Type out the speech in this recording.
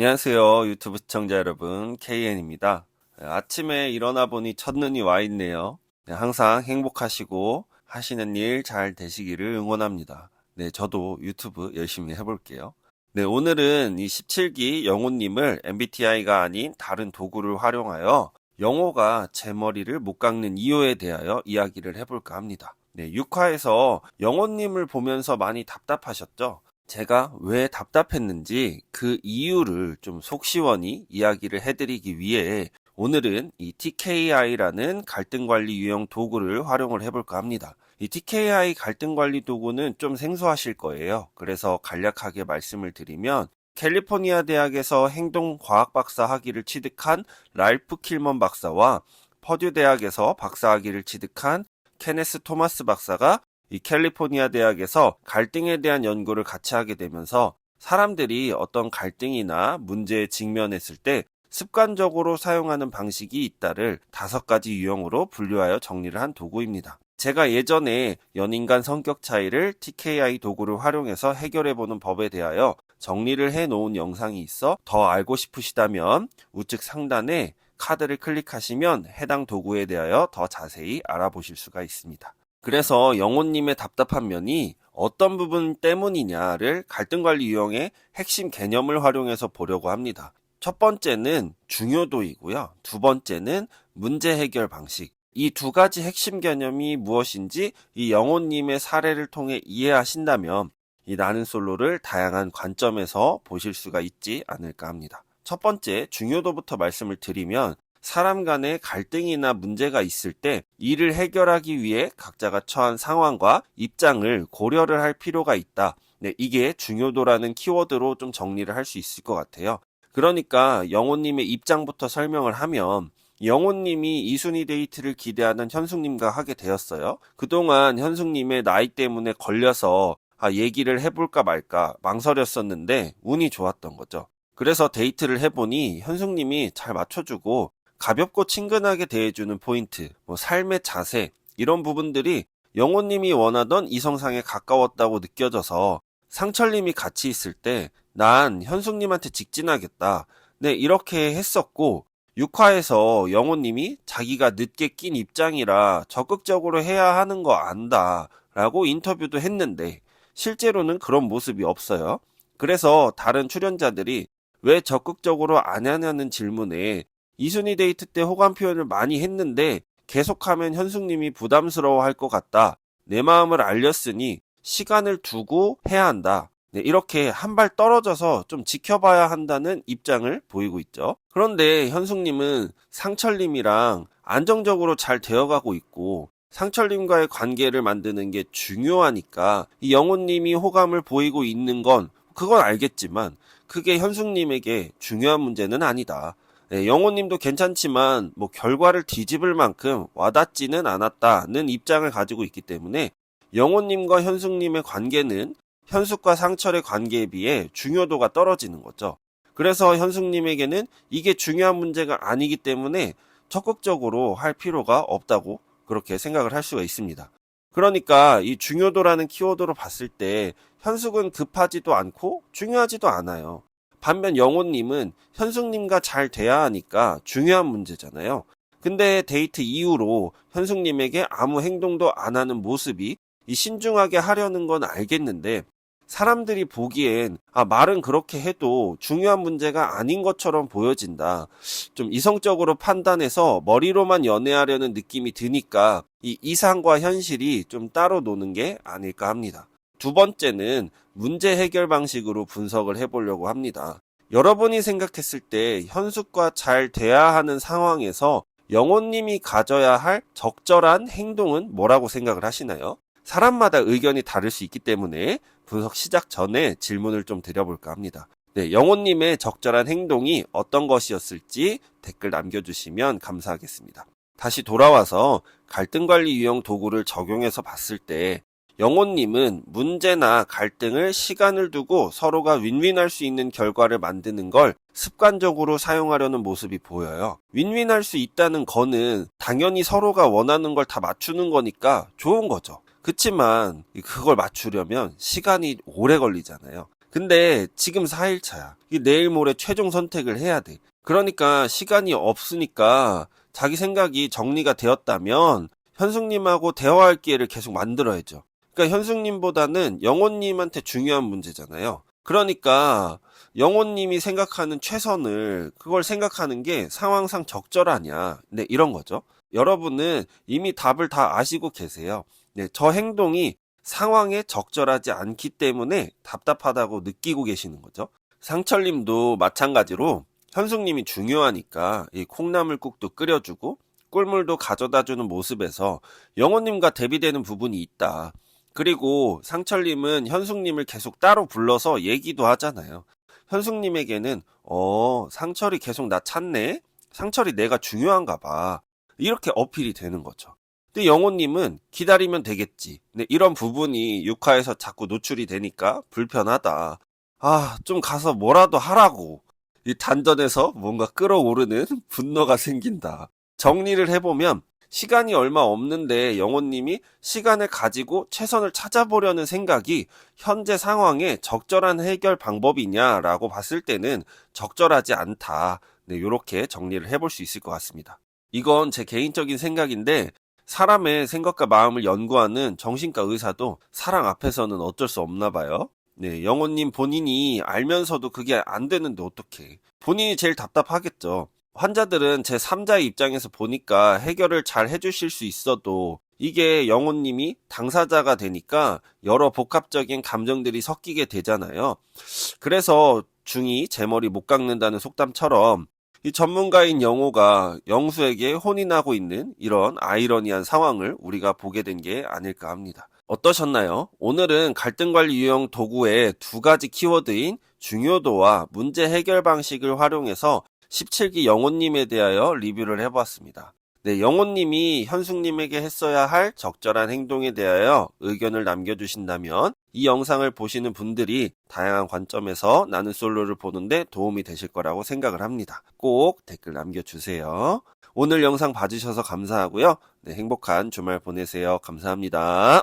안녕하세요. 유튜브 시청자 여러분, KN입니다. 아침에 일어나 보니 첫눈이 와 있네요. 네, 항상 행복하시고 하시는 일 잘 되시기를 응원합니다. 네, 저도 유튜브 열심히 해볼게요. 네, 오늘은 이 17기 영호님을 MBTI가 아닌 다른 도구를 활용하여 영호가 제 머리를 못 깎는 이유에 대하여 이야기를 해볼까 합니다. 네, 6화에서 영호님을 보면서 많이 답답하셨죠? 제가 왜 답답했는지 그 이유를 좀 속시원히 이야기를 해드리기 위해 오늘은 이 TKI라는 갈등 관리 유형 도구를 활용을 해볼까 합니다. 이 TKI 갈등 관리 도구는 좀 생소하실 거예요. 그래서 간략하게 말씀을 드리면 캘리포니아 대학에서 행동과학 박사 학위를 취득한 랄프 킬먼 박사와 퍼듀 대학에서 박사 학위를 취득한 케네스 토마스 박사가 이 캘리포니아 대학에서 갈등에 대한 연구를 같이 하게 되면서 사람들이 어떤 갈등이나 문제에 직면했을 때 습관적으로 사용하는 방식이 있다를 다섯 가지 유형으로 분류하여 정리를 한 도구입니다. 제가 예전에 연인 간 성격 차이를 TKI 도구를 활용해서 해결해보는 법에 대하여 정리를 해 놓은 영상이 있어 더 알고 싶으시다면 우측 상단에 카드를 클릭하시면 해당 도구에 대하여 더 자세히 알아보실 수가 있습니다. 그래서 영호님의 답답한 면이 어떤 부분 때문이냐를 갈등관리 유형의 핵심 개념을 활용해서 보려고 합니다. 첫 번째는 중요도이고요. 두 번째는 문제 해결 방식. 이 두 가지 핵심 개념이 무엇인지 이 영호님의 사례를 통해 이해하신다면 이 나는 솔로를 다양한 관점에서 보실 수가 있지 않을까 합니다. 첫 번째, 중요도부터 말씀을 드리면 사람 간의 갈등이나 문제가 있을 때 이를 해결하기 위해 각자가 처한 상황과 입장을 고려를 할 필요가 있다. 네, 이게 중요도라는 키워드로 좀 정리를 할 수 있을 것 같아요. 그러니까 영호님의 입장부터 설명을 하면 영호님이 이순위 데이트를 기대하는 현숙님과 하게 되었어요. 그동안 현숙님의 나이 때문에 걸려서 아, 얘기를 해볼까 말까 망설였었는데 운이 좋았던 거죠. 그래서 데이트를 해보니 현숙님이 잘 맞춰주고 가볍고 친근하게 대해주는 포인트, 뭐 삶의 자세, 이런 부분들이 영호님이 원하던 이성상에 가까웠다고 느껴져서 상철님이 같이 있을 때 난 현숙님한테 직진하겠다. 네, 이렇게 했었고 6화에서 영호님이 자기가 늦게 낀 입장이라 적극적으로 해야 하는 거 안다. 라고 인터뷰도 했는데 실제로는 그런 모습이 없어요. 그래서 다른 출연자들이 왜 적극적으로 안 하냐는 질문에 이순위 데이트 때 호감 표현을 많이 했는데 계속하면 현숙님이 부담스러워 할 것 같다. 내 마음을 알렸으니 시간을 두고 해야 한다. 네, 이렇게 한 발 떨어져서 좀 지켜봐야 한다는 입장을 보이고 있죠. 그런데 현숙님은 상철님이랑 안정적으로 잘 되어가고 있고 상철님과의 관계를 만드는 게 중요하니까 이 영호님이 호감을 보이고 있는 건 그건 알겠지만 그게 현숙님에게 중요한 문제는 아니다. 네, 영호님도 괜찮지만 뭐 결과를 뒤집을 만큼 와닿지는 않았다는 입장을 가지고 있기 때문에 영호님과 현숙님의 관계는 현숙과 상철의 관계에 비해 중요도가 떨어지는 거죠. 그래서 현숙님에게는 이게 중요한 문제가 아니기 때문에 적극적으로 할 필요가 없다고 그렇게 생각을 할 수가 있습니다. 그러니까 이 중요도라는 키워드로 봤을 때 현숙은 급하지도 않고 중요하지도 않아요. 반면 영호님은 현숙님과 잘 돼야 하니까 중요한 문제잖아요. 근데 데이트 이후로 현숙님에게 아무 행동도 안 하는 모습이 이 신중하게 하려는 건 알겠는데 사람들이 보기엔 아 말은 그렇게 해도 중요한 문제가 아닌 것처럼 보여진다. 좀 이성적으로 판단해서 머리로만 연애하려는 느낌이 드니까 이 이상과 현실이 좀 따로 노는 게 아닐까 합니다. 두 번째는 문제 해결 방식으로 분석을 해보려고 합니다. 여러분이 생각했을 때 현숙과 잘 돼야 하는 상황에서 영호님이 가져야 할 적절한 행동은 뭐라고 생각을 하시나요? 사람마다 의견이 다를 수 있기 때문에 분석 시작 전에 질문을 좀 드려볼까 합니다. 네, 영호님의 적절한 행동이 어떤 것이었을지 댓글 남겨주시면 감사하겠습니다. 다시 돌아와서 갈등관리 유형 도구를 적용해서 봤을 때 영호님은 문제나 갈등을 시간을 두고 서로가 윈윈할 수 있는 결과를 만드는 걸 습관적으로 사용하려는 모습이 보여요. 윈윈할 수 있다는 거는 당연히 서로가 원하는 걸 다 맞추는 거니까 좋은 거죠. 그치만 그걸 맞추려면 시간이 오래 걸리잖아요. 근데 지금 4일차야. 내일 모레 최종 선택을 해야 돼. 그러니까 시간이 없으니까 자기 생각이 정리가 되었다면 현숙님하고 대화할 기회를 계속 만들어야죠. 그러니까 현숙님보다는 영호님한테 중요한 문제잖아요. 그러니까 영호님이 생각하는 최선을 그걸 생각하는 게 상황상 적절하냐. 네, 이런 거죠. 여러분은 이미 답을 다 아시고 계세요. 네, 저 행동이 상황에 적절하지 않기 때문에 답답하다고 느끼고 계시는 거죠. 상철님도 마찬가지로 현숙님이 중요하니까 이 콩나물국도 끓여주고 꿀물도 가져다주는 모습에서 영호님과 대비되는 부분이 있다. 그리고 상철님은 현숙님을 계속 따로 불러서 얘기도 하잖아요. 현숙님에게는 어 상철이 계속 나 찾네. 상철이 내가 중요한가 봐. 이렇게 어필이 되는 거죠. 근데 영호님은 기다리면 되겠지. 근데 이런 부분이 육화에서 자꾸 노출이 되니까 불편하다. 아, 좀 가서 뭐라도 하라고. 이 단전에서 뭔가 끌어오르는 분노가 생긴다. 정리를 해보면 시간이 얼마 없는데 영호님이 시간을 가지고 최선을 찾아보려는 생각이 현재 상황에 적절한 해결 방법이냐라고 봤을 때는 적절하지 않다. 네, 이렇게 정리를 해볼 수 있을 것 같습니다. 이건 제 개인적인 생각인데 사람의 생각과 마음을 연구하는 정신과 의사도 사랑 앞에서는 어쩔 수 없나 봐요. 네, 영호님 본인이 알면서도 그게 안 되는데 어떡해. 본인이 제일 답답하겠죠. 환자들은 제 3자의 입장에서 보니까 해결을 잘 해주실 수 있어도 이게 영호님이 당사자가 되니까 여러 복합적인 감정들이 섞이게 되잖아요. 그래서 중이 제 머리 못 깎는다는 속담처럼 이 전문가인 영호가 영수에게 혼인하고 있는 이런 아이러니한 상황을 우리가 보게 된 게 아닐까 합니다. 어떠셨나요? 오늘은 갈등 관리 유형 도구의 두 가지 키워드인 중요도와 문제 해결 방식을 활용해서 17기 영호님에 대하여 리뷰를 해보았습니다. 네, 영호님이 현숙님에게 했어야 할 적절한 행동에 대하여 의견을 남겨주신다면 이 영상을 보시는 분들이 다양한 관점에서 나는 솔로를 보는데 도움이 되실 거라고 생각을 합니다. 꼭 댓글 남겨주세요. 오늘 영상 봐주셔서 감사하고요. 네, 행복한 주말 보내세요. 감사합니다.